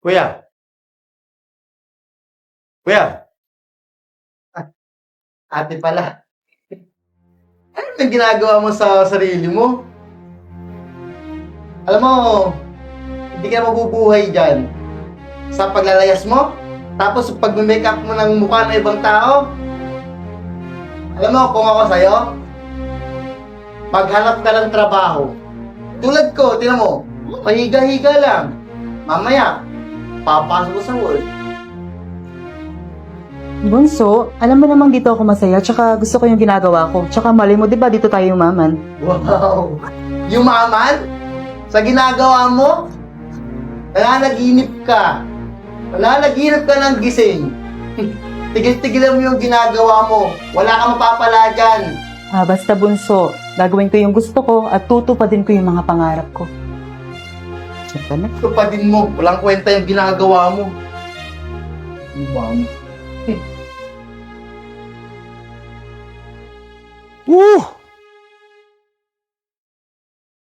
Kuya. Kuya. Ah, ate pala. Ano yung ginagawa mo sa sarili mo? Alam mo, hindi ka na mabubuhay dyan. Sa paglalayas mo, tapos pag make up mo ng mukha ng ibang tao, alam mo, kung ako sa'yo, maghanap ka ng trabaho. Tulad ko, tinan mo, mahiga-higa lang. Mamaya, papasok ko sa work. Bunso, alam mo namang dito ako masaya, tsaka gusto ko yung ginagawa ko. Tsaka mali mo, di ba dito tayo umaman? Wow! Yumaman? Sa ginagawa mo? Nananaginip ka. Nananaginip ka ng gising. Tigil-tigilan mo yung ginagawa mo. Wala kang mapapala dyan. Ah, basta bunso, gagawin ko yung gusto ko at tutupadin ko yung mga pangarap ko. Siyempre na. Tupadin mo. Walang kwenta yung ginagawa mo. Wow. Uh!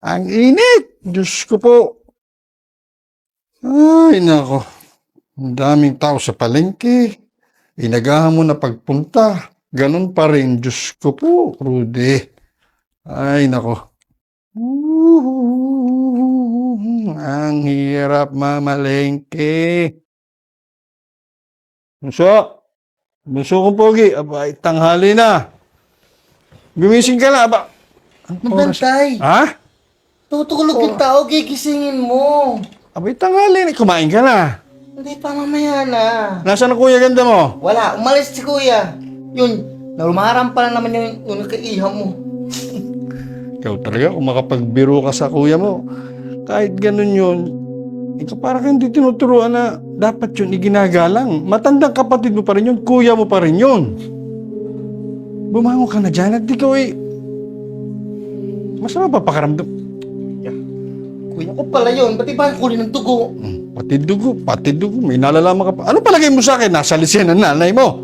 Ang init! Diyos ko po. Ay, nako. Ang daming tao sa palengke. Inagahan mo na pagpunta. Ganon pa rin. Diyos ko po, Rudy. Ay, nako. Uh, ang hirap mamalengke. Bunso! Bunso kong pogi. Aba, tanghali na. Gumising ka na, ba? Anong? Mabantay. Ha? Tutulog yung tao, gigisingin mo. Abay, tanghali na. Kumain ka na. Hindi pa mamaya na. Nasaan ang kuya ganda mo? Wala, umalis si kuya. Yun, narumaram pa naman yung, yung kaiha mo. Ikaw talaga, kung makapagbiro ka sa kuya mo, kahit ganun yun, ikaw parang hindi tinuturuan na dapat yun iginagalang. Matandang kapatid mo pa rin yun, kuya mo pa rin yun. Bumangon ka na dyan at ikaw eh, masama pa pakaramdam. Kuya ko pala yun, ba't iba ang kulin ng dugo? Hmm, Pati dugo, pati dugo, may nalalaman ka pa. Ano palagay mo sa akin? Nasa lisyan ng nanay mo.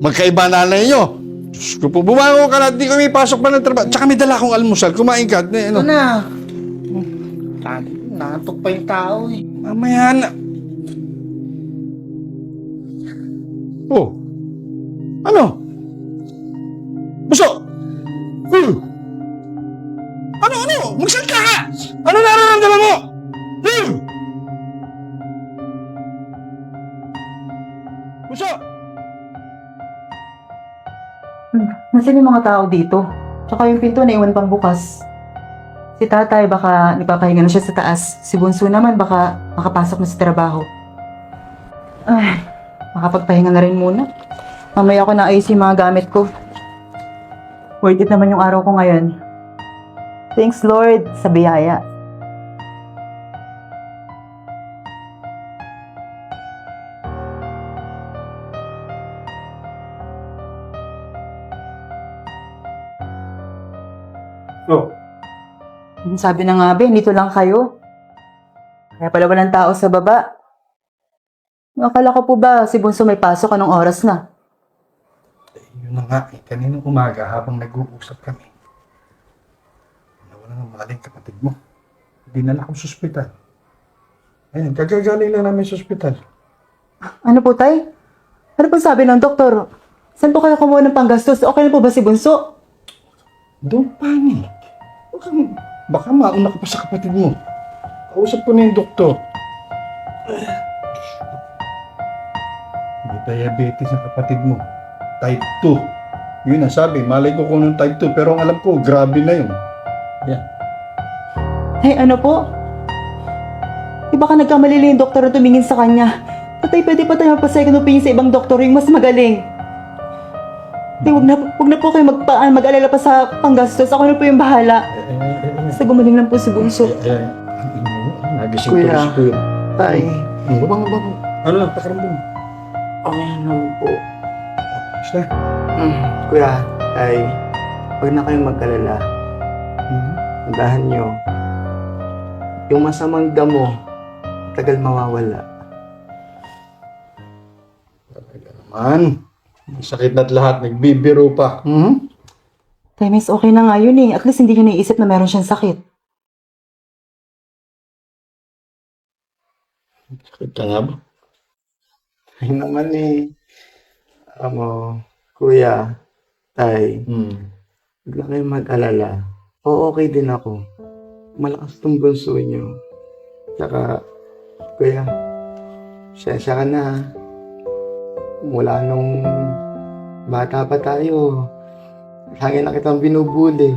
Magkaiba nanay nyo. Diyos ko po, bumangon ka na di ko may pasok pa ng trabaho. Tsaka may dala akong almusal, kumain ka. Eh, Ito ano? na. Natok pa yung tao eh. Mamaya na. Oh. Ano? Buso! Hmm. Ano, ano? Magsalita ka! Ano nararamdaman mo? Hmm. Buso! Nasaan yung mga tao dito? Tsaka yung pinto naiwan pang bukas. Si tatay baka nagpapahinga na siya sa taas. Si Bunso naman baka makapasok na sa trabaho. Ay, makapagpahinga na rin muna. Mamaya ko na ayos yung mga gamit ko. Worth it naman yung araw ko ngayon. Thanks Lord sa biyaya. Oh. Sabi na nga ba, dito lang kayo. Kaya pala walang tao sa baba. Akala ko po ba si Bunso may pasok anong oras na? Yun na nga, eh. Kaninang umaga habang nag-uusap kami. Nawala ng maling kapatid mo. Dinala ko sa ospital. Ayun, kagagaling lang namin sa ospital. Ano po, tay? Ano po sabi ng doktor? Saan po kayo kumuha ng panggastos? Okay na po ba si Bunso? Don't panic. Baka, baka mauna ka pa sa kapatid mo. Kausap ko na yung doktor. May diabetes ang kapatid mo. Type 2. Yun ang sabi. Malay ko kung anong type 2. Pero ang alam ko, grabe na yun. Yan. Ay, ano po? Di ba ka nagkamali lang yung doktor na tumingin sa kanya? Tatay, pwede pa tayo magpa-second sa ibang doktor yung mas magaling. Di, wag na, wag na po kayo magpa, ah, mag-alala pa sa panggastos. Ako na po yung bahala. Basta gumaling lang po si Bunso. Ayan. Ang ino mo. Nagising Kuya. tuloy si Kuya. Tay, Ang babang, babang. Ano lang, pakaramdam. okay naman po. Basta. Hmm, kuya, tay, huwag na kayong mag-alala. Tandaan nyo, yung masamang damo, tagal mawawala. Talaga naman. Sakit na't lahat. Nagbibiro pa. Mhm. Tay, miss, okay na nga yun eh. At least hindi niya naisip na meron siyang sakit. Sakit ka nga ba? Ay naman eh. Amo, kuya, tay, Hmm. huwag na kayong mag-alala. Oo, okay din ako. Malakas tong bunso niyo. Tsaka, kuya, siyasya ka na. Mula nung bata pa tayo, lagi na kitang binubuli.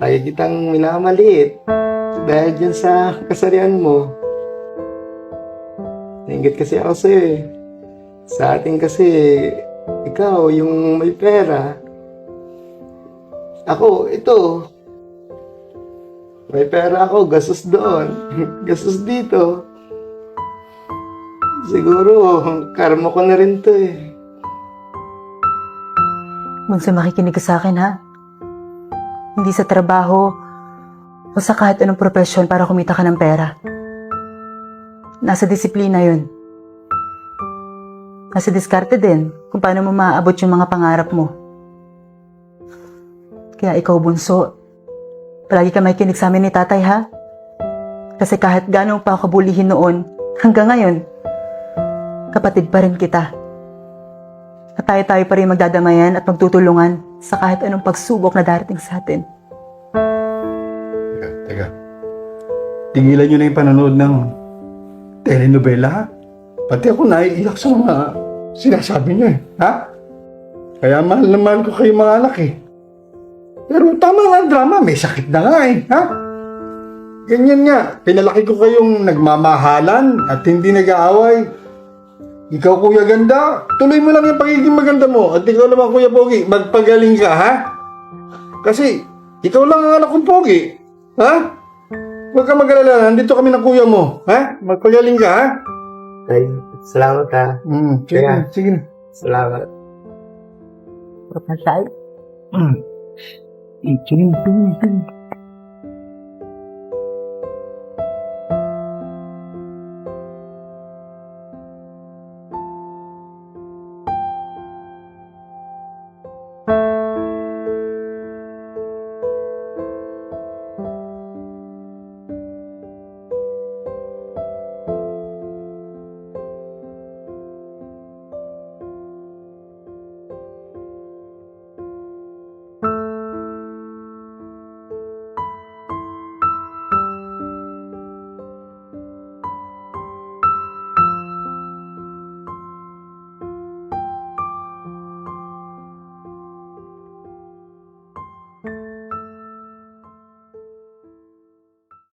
Lagi kitang minamaliit. Dahil dyan sa kasarian mo. Nainggit kasi ako sa'yo eh. Sa atin kasi, ikaw yung may pera. Ako, ito. May pera ako, gastos doon. gastos dito. Siguro, karma ko na rin to eh. Bunso, makikinig ka sa akin, ha? Hindi sa trabaho o sa kahit anong profesyon para kumita ka ng pera. Nasa disiplina yun. Nasa diskarte din kung paano mo maaabot yung mga pangarap mo. Kaya ikaw, bunso, palagi ka may kinig sa amin ni tatay, ha? Kasi kahit gano'ng pa ako bulihin noon, hanggang ngayon, kapatid pa rin kita. At tayo-tayo pa rin magdadamayan at magtutulungan sa kahit anong pagsubok na darating sa atin. Teka, teka. Tigilan nyo na yung panonood ng telenovela, ha? Pati ako naiiyak sa mga sinasabi nyo, eh. Ha? Kaya mahal na mahal ko kayo mga anak, eh. Pero tama nga drama, may sakit na nga, eh. Ha? Ganyan nga, pinalaki ko kayong nagmamahalan at hindi nag-aaway. Ikaw, Kuya Ganda, tuloy mo lang yung pagiging maganda mo. At ikaw naman, Kuya Pogi, magpagaling ka, ha? Kasi, ikaw lang ang anak kong Pogi. Ha? Huwag ka mag-alala, nandito kami ng kuya mo. Ha? Magpagaling ka, ha? Tay, salamat ha. Mm, sige, Kaya- na, sige. na. Salamat. Propatay. Mm. Mm, sige, na,